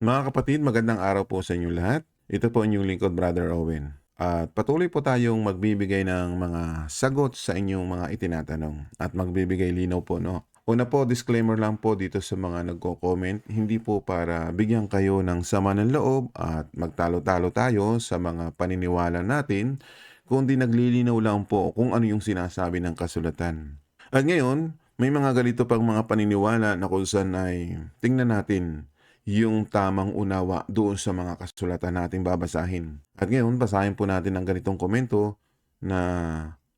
Mga kapatid, magandang araw po sa inyo lahat. Ito po inyong lingkod, Brother Owen. At patuloy po tayong magbibigay ng mga sagot sa inyong mga itinatanong at magbibigay linaw po, no? Una po, disclaimer lang po dito sa mga nagko-comment, hindi po para bigyan kayo ng sama ng loob at magtalo-talo tayo sa mga paniniwala natin, kundi naglilinaw lang po kung ano yung sinasabi ng kasulatan. At ngayon, may mga ganito pang mga paniniwala na kung saan ay tingnan natin yung tamang unawa doon sa mga kasulatan nating babasahin. At ngayon, basahin po natin ang ganitong komento na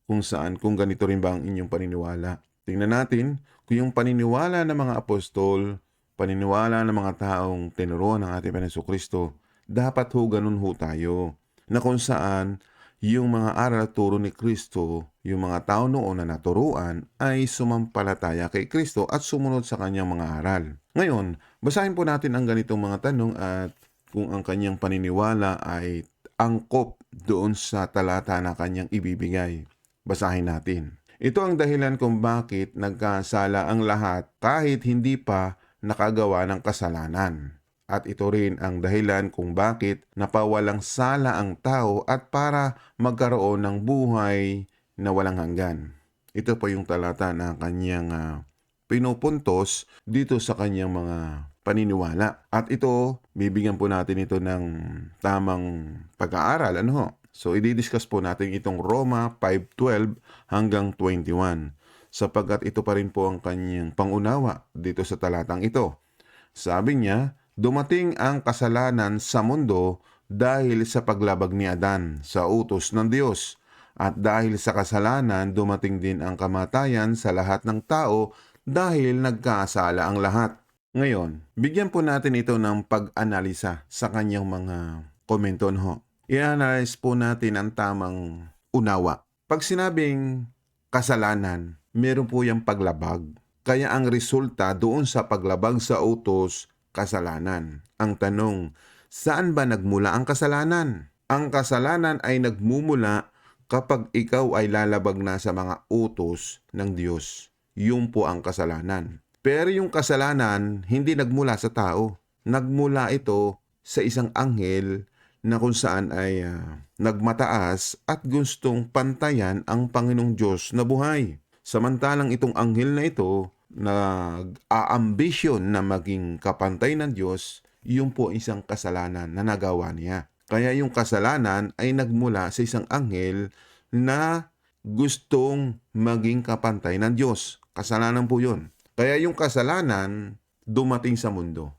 kung saan, kung ganito rin ba ang inyong paniniwala. Tingnan natin kung yung paniniwala ng mga apostol, paniniwala ng mga taong tinuruan ng ating Panginoon Kristo, dapat ho ganun ho tayo. Na kung saan yung mga aral at turo ni Kristo, yung mga tao noon na naturuan ay sumampalataya kay Kristo at sumunod sa kanyang mga aral. Ngayon, basahin po natin ang ganitong mga tanong at kung ang kanyang paniniwala ay angkop doon sa talata na kanyang ibibigay. Basahin natin. Ito ang dahilan kung bakit nagkasala ang lahat kahit hindi pa nakagawa ng kasalanan. At ito rin ang dahilan kung bakit napawalang sala ang tao at para magkaroon ng buhay na walang hanggan. Ito po yung talata na kanyang ah, pinupuntos dito sa kanyang mga paniniwala. At ito, bibigyan po natin ito ng tamang pag-aaral. Ano ho? So, i-discuss po natin itong Roma 5.12 hanggang 21 sapagkat ito pa rin po ang kanyang pangunawa dito sa talatang ito. Sabi niya, dumating ang kasalanan sa mundo dahil sa paglabag ni Adan sa utos ng Diyos. At dahil sa kasalanan, dumating din ang kamatayan sa lahat ng tao dahil nagkasala ang lahat. Ngayon, bigyan po natin ito ng pag-analisa sa kanyang mga komento ho. I-analyze po natin ang tamang unawa. Pag sinabing kasalanan, meron po yung paglabag. Kaya ang resulta doon sa paglabag sa utos, kasalanan. Ang tanong, saan ba nagmula ang kasalanan? Ang kasalanan ay nagmumula kapag ikaw ay lalabag na sa mga utos ng Diyos. Yun po ang kasalanan. Pero yung kasalanan, hindi nagmula sa tao. Nagmula ito sa isang anghel na kung saan ay ah, nagmataas at gustong pantayan ang Panginoong Diyos na buhay. Samantalang itong anghel na ito, nag-aambisyon na maging kapantay ng Diyos, yun po isang kasalanan na nagawa niya. Kaya yung kasalanan ay nagmula sa isang anghel na gustong maging kapantay ng Diyos. Kasalanan po yun. Kaya yung kasalanan dumating sa mundo.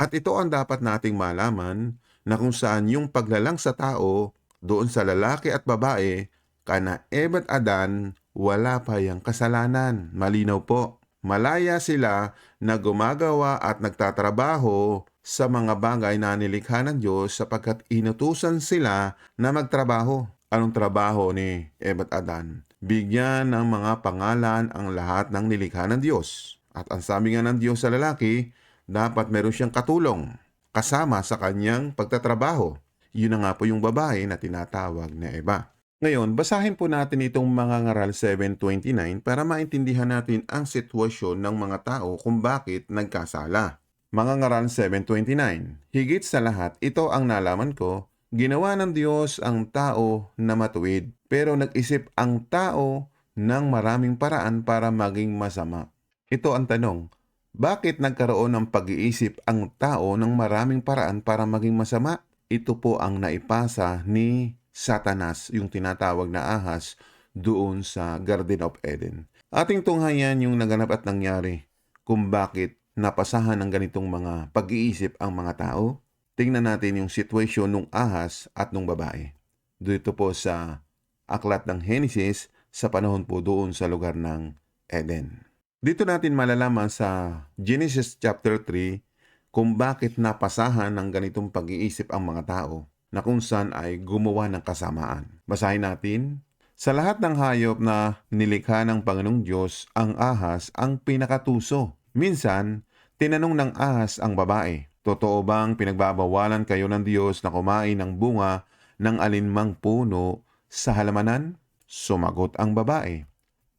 At ito ang dapat nating malaman na kung saan yung paglalang sa tao doon sa lalaki at babae, kana Eva at Adan, wala pa yung kasalanan. Malinaw po. Malaya sila na gumagawa at nagtatrabaho sa mga bagay na nilikha ng Diyos sapagkat inutusan sila na magtrabaho. Anong trabaho ni Eva at Adan? Bigyan ng mga pangalan ang lahat ng nilikha ng Diyos. At ang sabi nga ng Diyos sa lalaki, dapat meron siyang katulong kasama sa kanyang pagtatrabaho. Yun na nga po yung babae na tinatawag na Eva. Ngayon, basahin po natin itong mga ngaral 729 para maintindihan natin ang sitwasyon ng mga tao kung bakit nagkasala. Mga ngaral 729. Higit sa lahat, ito ang nalaman ko, ginawa ng Diyos ang tao na matuwid, pero nag-isip ang tao ng maraming paraan para maging masama. Ito ang tanong, bakit nagkaroon ng pag-iisip ang tao ng maraming paraan para maging masama? Ito po ang naipasa ni Satanas, yung tinatawag na ahas, doon sa Garden of Eden. Ating tunghayan yung naganap at nangyari kung bakit napasahan ng ganitong mga pag-iisip ang mga tao. Tingnan natin yung sitwasyon ng ahas at ng babae. Dito po sa aklat ng Genesis sa panahon po doon sa lugar ng Eden. Dito natin malalaman sa Genesis chapter 3 kung bakit napasahan ng ganitong pag-iisip ang mga tao na kung saan ay gumawa ng kasamaan. Basahin natin. Sa lahat ng hayop na nilikha ng Panginoong Diyos, ang ahas ang pinakatuso. Minsan, tinanong ng ahas ang babae, Totoo bang pinagbabawalan kayo ng Diyos na kumain ng bunga ng alinmang puno sa halamanan? Sumagot ang babae,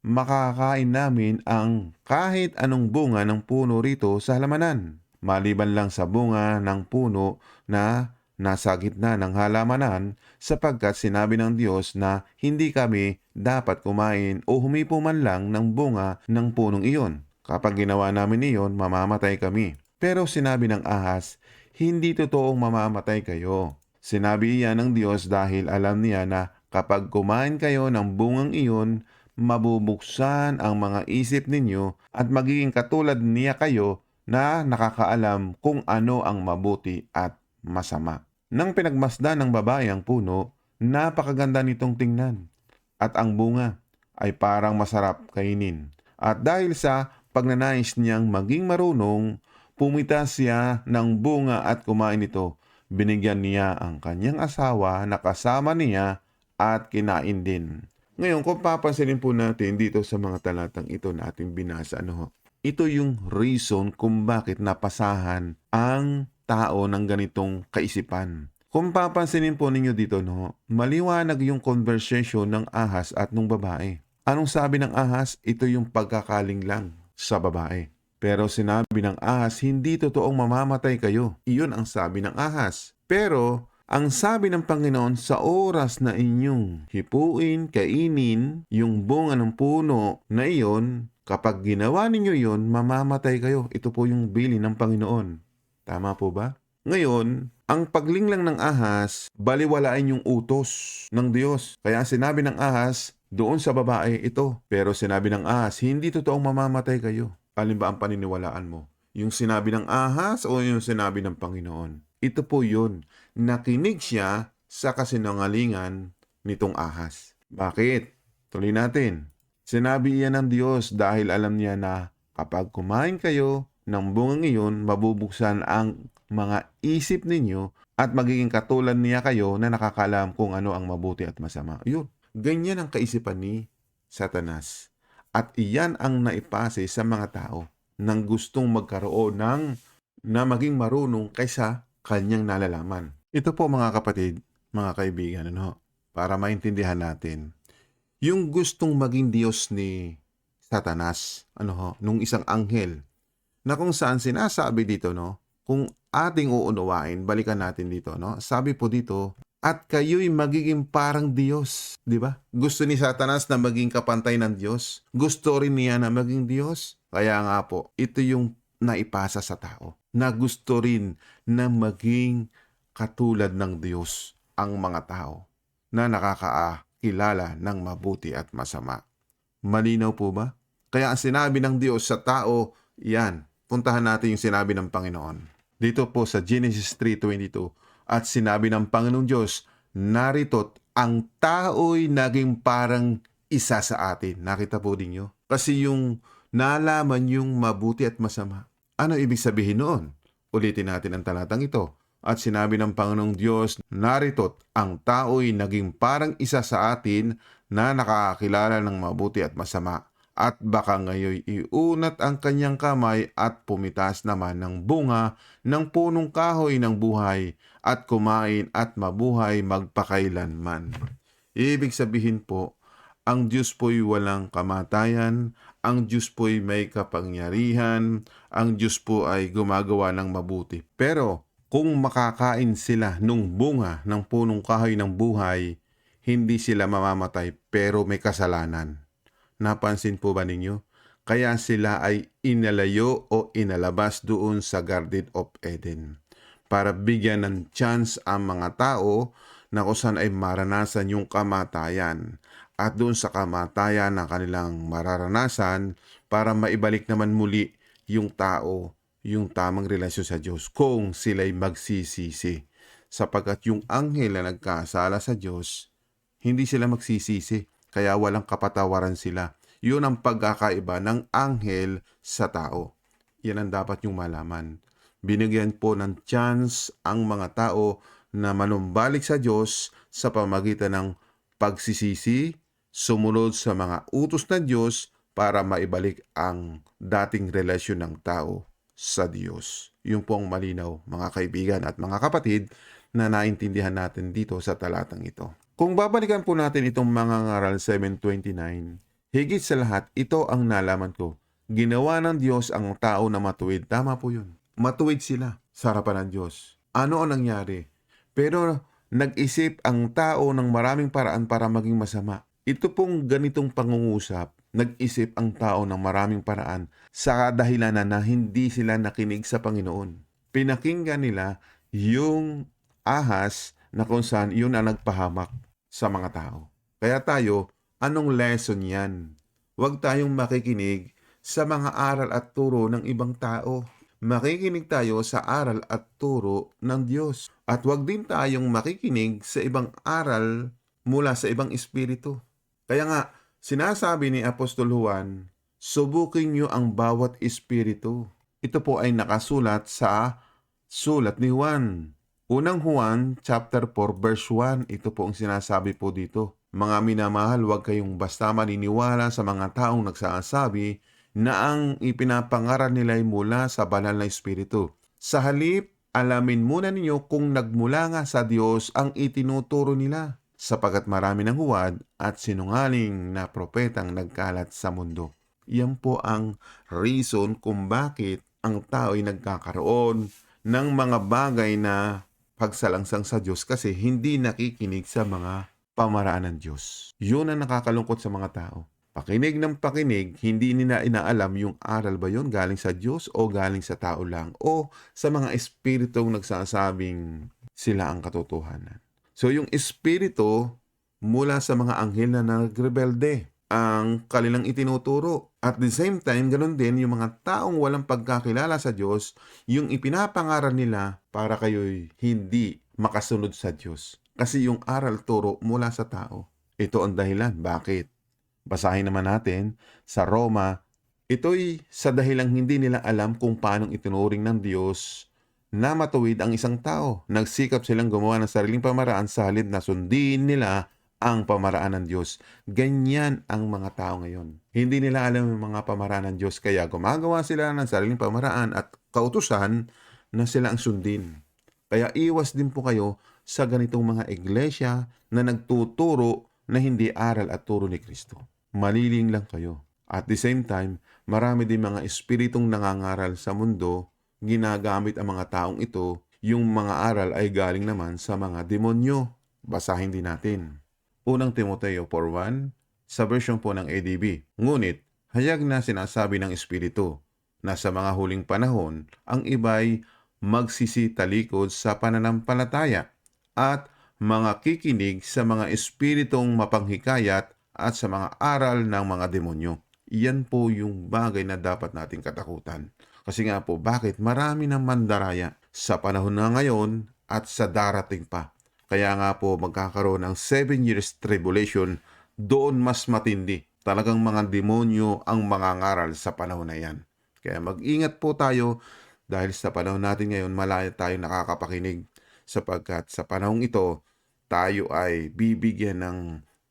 Makakain namin ang kahit anong bunga ng puno rito sa halamanan. maliban lang sa bunga ng puno na nasa gitna ng halamanan sapagkat sinabi ng Diyos na hindi kami dapat kumain o humipo man lang ng bunga ng punong iyon. Kapag ginawa namin iyon, mamamatay kami. Pero sinabi ng ahas, hindi totoong mamamatay kayo. Sinabi iyan ng Diyos dahil alam niya na kapag kumain kayo ng bungang iyon, mabubuksan ang mga isip ninyo at magiging katulad niya kayo na nakakaalam kung ano ang mabuti at masama. Nang pinagmasdan ng babae ang puno, napakaganda nitong tingnan. At ang bunga ay parang masarap kainin. At dahil sa pagnanais niyang maging marunong, pumita siya ng bunga at kumain ito. Binigyan niya ang kanyang asawa na kasama niya at kinain din. Ngayon, kung papansinin po natin dito sa mga talatang ito na ating binasa, ano ito yung reason kung bakit napasahan ang tao ng ganitong kaisipan. Kung papansinin po ninyo dito, no, maliwanag yung conversation ng ahas at nung babae. Anong sabi ng ahas? Ito yung pagkakaling lang sa babae. Pero sinabi ng ahas, hindi totoong mamamatay kayo. Iyon ang sabi ng ahas. Pero ang sabi ng Panginoon, sa oras na inyong hipuin, kainin, yung bunga ng puno na iyon, kapag ginawa ninyo yon, mamamatay kayo. Ito po yung bili ng Panginoon. Tama po ba? Ngayon, ang paglinglang ng ahas, baliwalain yung utos ng Diyos. Kaya sinabi ng ahas, doon sa babae ito. Pero sinabi ng ahas, hindi totoong mamamatay kayo. Alin ba ang paniniwalaan mo? Yung sinabi ng ahas o yung sinabi ng Panginoon? Ito po yun. Nakinig siya sa kasinungalingan nitong ahas. Bakit? Tuloy natin. Sinabi iyan ng Diyos dahil alam niya na kapag kumain kayo ng bungang iyon, mabubuksan ang mga isip ninyo at magiging katulad niya kayo na nakakalam kung ano ang mabuti at masama. Yun. Ganyan ang kaisipan ni Satanas. At iyan ang naipase sa mga tao nang gustong magkaroon ng na maging marunong kaysa kanyang nalalaman. Ito po mga kapatid, mga kaibigan, ano, para maintindihan natin. Yung gustong maging Diyos ni Satanas, ano ho, nung isang anghel, na kung saan sinasabi dito, no, kung ating uunawain, balikan natin dito, no, sabi po dito, at kayo'y magiging parang Diyos. Di ba? Gusto ni Satanas na maging kapantay ng Diyos. Gusto rin niya na maging Diyos. Kaya nga po, ito yung naipasa sa tao. Na gusto rin na maging katulad ng Diyos ang mga tao na nakakaakilala ng mabuti at masama. Malinaw po ba? Kaya ang sinabi ng Diyos sa tao, yan. Puntahan natin yung sinabi ng Panginoon. Dito po sa Genesis 3.22, at sinabi ng Panginoong Diyos, narito't ang tao'y naging parang isa sa atin. Nakita po din nyo? Kasi yung nalaman yung mabuti at masama. Ano ibig sabihin noon? Ulitin natin ang talatang ito. At sinabi ng Panginoong Diyos, narito't ang tao'y naging parang isa sa atin na nakakakilala ng mabuti at masama. At baka ngayon iunat ang kanyang kamay at pumitas naman ng bunga ng punong kahoy ng buhay at kumain at mabuhay magpakailanman. Ibig sabihin po, ang Diyos po'y walang kamatayan, ang Diyos po'y may kapangyarihan, ang Diyos po ay gumagawa ng mabuti. Pero kung makakain sila nung bunga ng punong kahoy ng buhay, hindi sila mamamatay pero may kasalanan. Napansin po ba ninyo? Kaya sila ay inalayo o inalabas doon sa Garden of Eden para bigyan ng chance ang mga tao na kung saan ay maranasan yung kamatayan at doon sa kamatayan na kanilang mararanasan para maibalik naman muli yung tao yung tamang relasyon sa Diyos kung sila'y magsisisi. Sapagkat yung anghel na nagkasala sa Diyos, hindi sila magsisisi kaya walang kapatawaran sila. Yun ang pagkakaiba ng anghel sa tao. Yan ang dapat yung malaman. Binigyan po ng chance ang mga tao na manumbalik sa Diyos sa pamagitan ng pagsisisi, sumunod sa mga utos ng Diyos para maibalik ang dating relasyon ng tao sa Diyos. Yung po ang malinaw, mga kaibigan at mga kapatid, na naintindihan natin dito sa talatang ito. Kung babalikan po natin itong mga ngaral 729, higit sa lahat, ito ang nalaman ko. Ginawa ng Diyos ang tao na matuwid. Tama po yun. matuwid sila sa harapan ng Diyos. Ano ang nangyari? Pero nag-isip ang tao ng maraming paraan para maging masama. Ito pong ganitong pangungusap, nag-isip ang tao ng maraming paraan sa dahilanan na hindi sila nakinig sa Panginoon. Pinakinggan nila yung ahas na kung saan yun ang nagpahamak sa mga tao. Kaya tayo, anong lesson yan? Huwag tayong makikinig sa mga aral at turo ng ibang tao. Makikinig tayo sa aral at turo ng Diyos. At huwag din tayong makikinig sa ibang aral mula sa ibang espiritu. Kaya nga, sinasabi ni Apostol Juan, subukin niyo ang bawat espiritu. Ito po ay nakasulat sa sulat ni Juan. Unang Juan, chapter 4, verse 1, ito po ang sinasabi po dito. Mga minamahal, huwag kayong basta maniniwala sa mga taong nagsasabi na ang ipinapangaral nila ay mula sa banal na espiritu. Sa halip, alamin muna ninyo kung nagmula nga sa Diyos ang itinuturo nila, sapagat marami ng huwad at sinungaling na propetang nagkalat sa mundo. Yan po ang reason kung bakit ang tao ay nagkakaroon ng mga bagay na pagsalangsang sa Diyos kasi hindi nakikinig sa mga pamaraan ng Diyos. Yun ang nakakalungkot sa mga tao. Pakinig ng pakinig, hindi nila inaalam yung aral ba yun galing sa Diyos o galing sa tao lang o sa mga espiritong nagsasabing sila ang katotohanan. So yung espiritu mula sa mga anghel na nagrebelde ang kanilang itinuturo. At the same time, ganun din yung mga taong walang pagkakilala sa Diyos, yung ipinapangaral nila para kayo'y hindi makasunod sa Diyos. Kasi yung aral turo mula sa tao. Ito ang dahilan. Bakit? Basahin naman natin sa Roma. Ito'y sa dahilang hindi nila alam kung paanong itinuring ng Diyos na matuwid ang isang tao. Nagsikap silang gumawa ng sariling pamaraan sa halip na sundin nila ang pamaraan ng Diyos. Ganyan ang mga tao ngayon. Hindi nila alam yung mga pamaraan ng Diyos kaya gumagawa sila ng sariling pamaraan at kautusan na sila ang sundin. Kaya iwas din po kayo sa ganitong mga iglesia na nagtuturo na hindi aral at turo ni Kristo. Maliling lang kayo. At the same time, marami din mga espiritong nangangaral sa mundo, ginagamit ang mga taong ito, yung mga aral ay galing naman sa mga demonyo. Basahin din natin. Unang Timoteo 4.1 sa version po ng ADB. Ngunit, hayag na sinasabi ng Espiritu na sa mga huling panahon, ang iba'y magsisitalikod sa pananampalataya at mga kikinig sa mga espiritong mapanghikayat at sa mga aral ng mga demonyo. Iyan po yung bagay na dapat nating katakutan. Kasi nga po, bakit marami ng mandaraya sa panahon na ngayon at sa darating pa. Kaya nga po magkakaroon ng 7 years tribulation, doon mas matindi. Talagang mga demonyo ang mga ngaral sa panahon na yan. Kaya mag-ingat po tayo dahil sa panahon natin ngayon malaya tayo nakakapakinig sapagkat sa panahong ito tayo ay bibigyan ng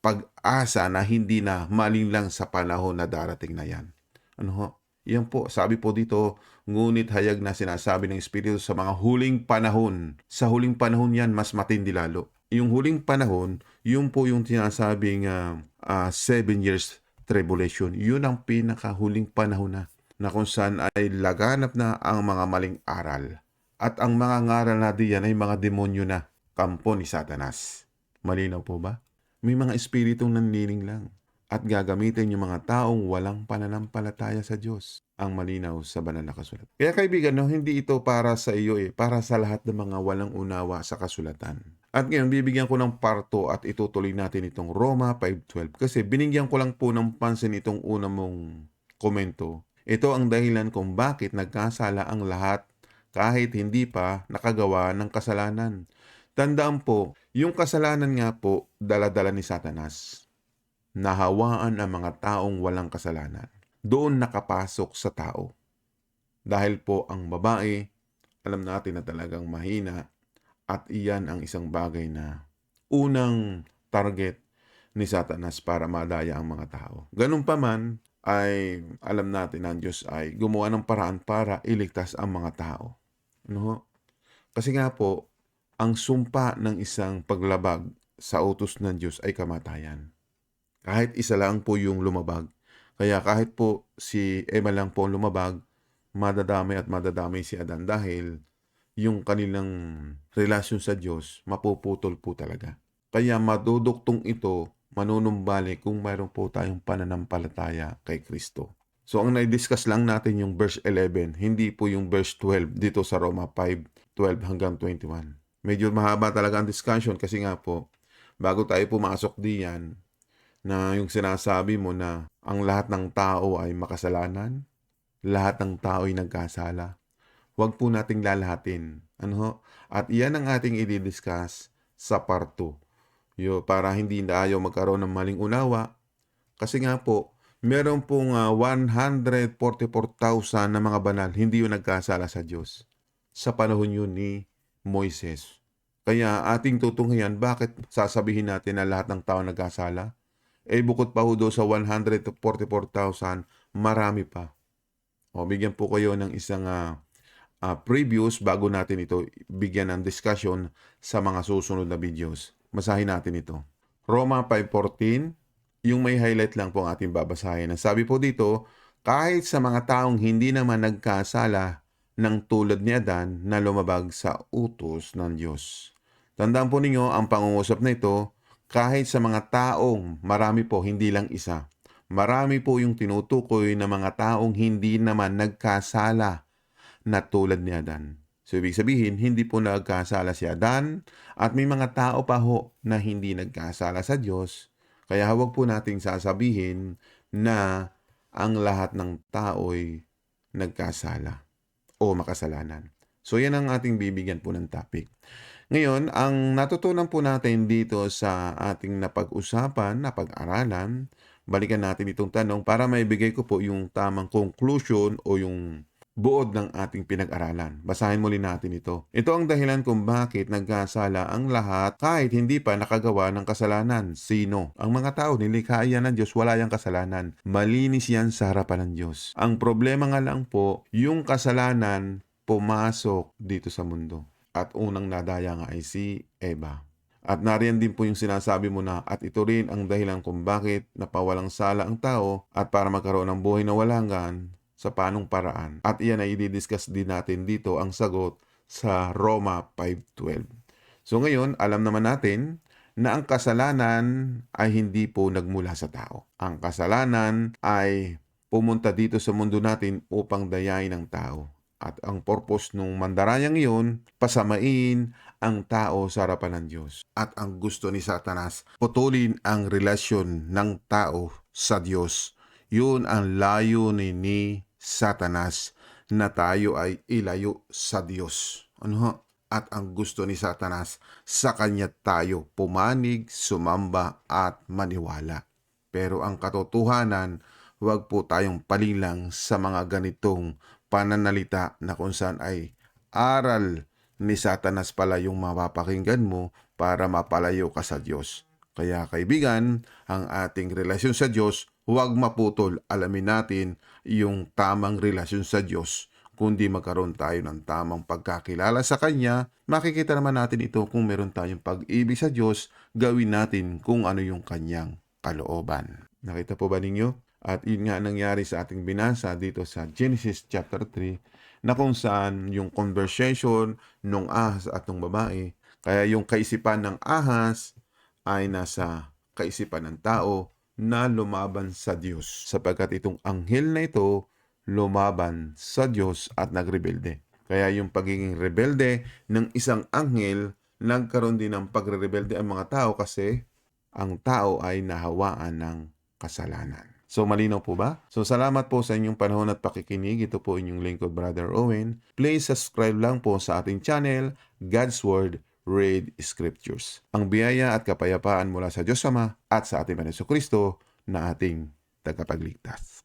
pag-asa na hindi na malinlang sa panahon na darating na yan. Ano ho? Yan po, sabi po dito, ngunit hayag na sinasabi ng Espiritu sa mga huling panahon. Sa huling panahon yan, mas matindi lalo. Yung huling panahon, yun po yung sinasabing uh, uh, seven years tribulation. Yun ang pinakahuling panahon na na kung saan ay laganap na ang mga maling aral. At ang mga ngaral na diyan ay mga demonyo na, kampo ni Satanas. Malinaw po ba? May mga espiritong nanliling lang at gagamitin yung mga taong walang pananampalataya sa Diyos ang malinaw sa banal na kasulat. Kaya kaibigan, no, hindi ito para sa iyo eh, para sa lahat ng mga walang unawa sa kasulatan. At ngayon, bibigyan ko ng parto at itutuloy natin itong Roma 5.12 kasi binigyan ko lang po ng pansin itong una mong komento. Ito ang dahilan kung bakit nagkasala ang lahat kahit hindi pa nakagawa ng kasalanan. Tandaan po, yung kasalanan nga po, dala-dala ni Satanas nahawaan ang mga taong walang kasalanan. Doon nakapasok sa tao. Dahil po ang babae, alam natin na talagang mahina at iyan ang isang bagay na unang target ni Satanas para madaya ang mga tao. Ganun pa man, ay alam natin na ang Diyos ay gumawa ng paraan para iligtas ang mga tao. No? Kasi nga po, ang sumpa ng isang paglabag sa utos ng Diyos ay kamatayan. Kahit isa lang po yung lumabag. Kaya kahit po si Emma lang po lumabag, madadamay at madadamay si Adan dahil yung kanilang relasyon sa Diyos mapuputol po talaga. Kaya maduduktong ito manunumbalik kung mayroon po tayong pananampalataya kay Kristo. So ang na-discuss lang natin yung verse 11, hindi po yung verse 12 dito sa Roma 5, 12 hanggang 21. Medyo mahaba talaga ang discussion kasi nga po, bago tayo pumasok diyan, na yung sinasabi mo na ang lahat ng tao ay makasalanan, lahat ng tao ay nagkasala. Huwag po nating lalahatin. Ano ho? At iyan ang ating i-discuss sa part 2. Yo, para hindi tayo magkaroon ng maling unawa. Kasi nga po, meron pong ah, 144,000 na mga banal, hindi yung nagkasala sa Diyos. Sa panahon yun ni Moises. Kaya ating tutunghayan, bakit sasabihin natin na lahat ng tao nagkasala? Eh bukod pa ho doon sa 144,000, marami pa. O, bigyan po kayo ng isang ah, ah, previews bago natin ito bigyan ng discussion sa mga susunod na videos. Masahin natin ito. Roma 5.14, yung may highlight lang po ang ating babasahin. Ang sabi po dito, kahit sa mga taong hindi naman nagkasala ng tulad ni Adan na lumabag sa utos ng Diyos. Tandaan po ninyo, ang pangungusap na ito, kahit sa mga taong, marami po, hindi lang isa. Marami po yung tinutukoy na mga taong hindi naman nagkasala na tulad ni Adan. So, ibig sabihin, hindi po nagkasala si Adan at may mga tao pa ho na hindi nagkasala sa Diyos. Kaya huwag po nating sasabihin na ang lahat ng tao'y nagkasala o makasalanan. So, yan ang ating bibigyan po ng topic. Ngayon, ang natutunan po natin dito sa ating napag-usapan, napag-aralan, balikan natin itong tanong para maibigay ko po yung tamang conclusion o yung buod ng ating pinag-aralan. Basahin muli natin ito. Ito ang dahilan kung bakit nagkasala ang lahat kahit hindi pa nakagawa ng kasalanan. Sino? Ang mga tao, nilikha yan ng Diyos, wala yung kasalanan. Malinis yan sa harapan ng Diyos. Ang problema nga lang po, yung kasalanan pumasok dito sa mundo. At unang nadaya nga ay si Eva. At nariyan din po yung sinasabi mo na at ito rin ang dahilan kung bakit napawalang sala ang tao at para magkaroon ng buhay na walangan sa panong paraan. At iyan ay i-discuss din natin dito ang sagot sa Roma 5.12. So ngayon, alam naman natin na ang kasalanan ay hindi po nagmula sa tao. Ang kasalanan ay pumunta dito sa mundo natin upang dayain ang tao. At ang purpose nung mandarayang iyon, pasamain ang tao sa harapan ng Diyos. At ang gusto ni Satanas, putulin ang relasyon ng tao sa Diyos. Yun ang layo ni, Satanas na tayo ay ilayo sa Diyos. Ano ho? At ang gusto ni Satanas, sa kanya tayo pumanig, sumamba at maniwala. Pero ang katotohanan, huwag po tayong palilang sa mga ganitong pananalita na kung saan ay aral ni Satanas pala yung mapapakinggan mo para mapalayo ka sa Diyos. Kaya kaibigan, ang ating relasyon sa Diyos, huwag maputol. Alamin natin yung tamang relasyon sa Diyos. Kundi magkaroon tayo ng tamang pagkakilala sa Kanya, makikita naman natin ito kung meron tayong pag-ibig sa Diyos, gawin natin kung ano yung Kanyang kalooban. Nakita po ba ninyo? At yun nga nangyari sa ating binasa dito sa Genesis chapter 3 na kung saan yung conversation nung ahas at nung babae. Kaya yung kaisipan ng ahas ay nasa kaisipan ng tao na lumaban sa Diyos. Sapagkat itong anghel na ito lumaban sa Diyos at nagrebelde. Kaya yung pagiging rebelde ng isang anghel, nagkaroon din ng pagre-rebelde ang mga tao kasi ang tao ay nahawaan ng kasalanan. So malinaw po ba? So salamat po sa inyong panahon at pakikinig. Ito po inyong lingkod Brother Owen. Please subscribe lang po sa ating channel, God's Word, Read Scriptures. Ang biyaya at kapayapaan mula sa Diyos Ama at sa ating Panginoon Kristo na ating tagapagligtas.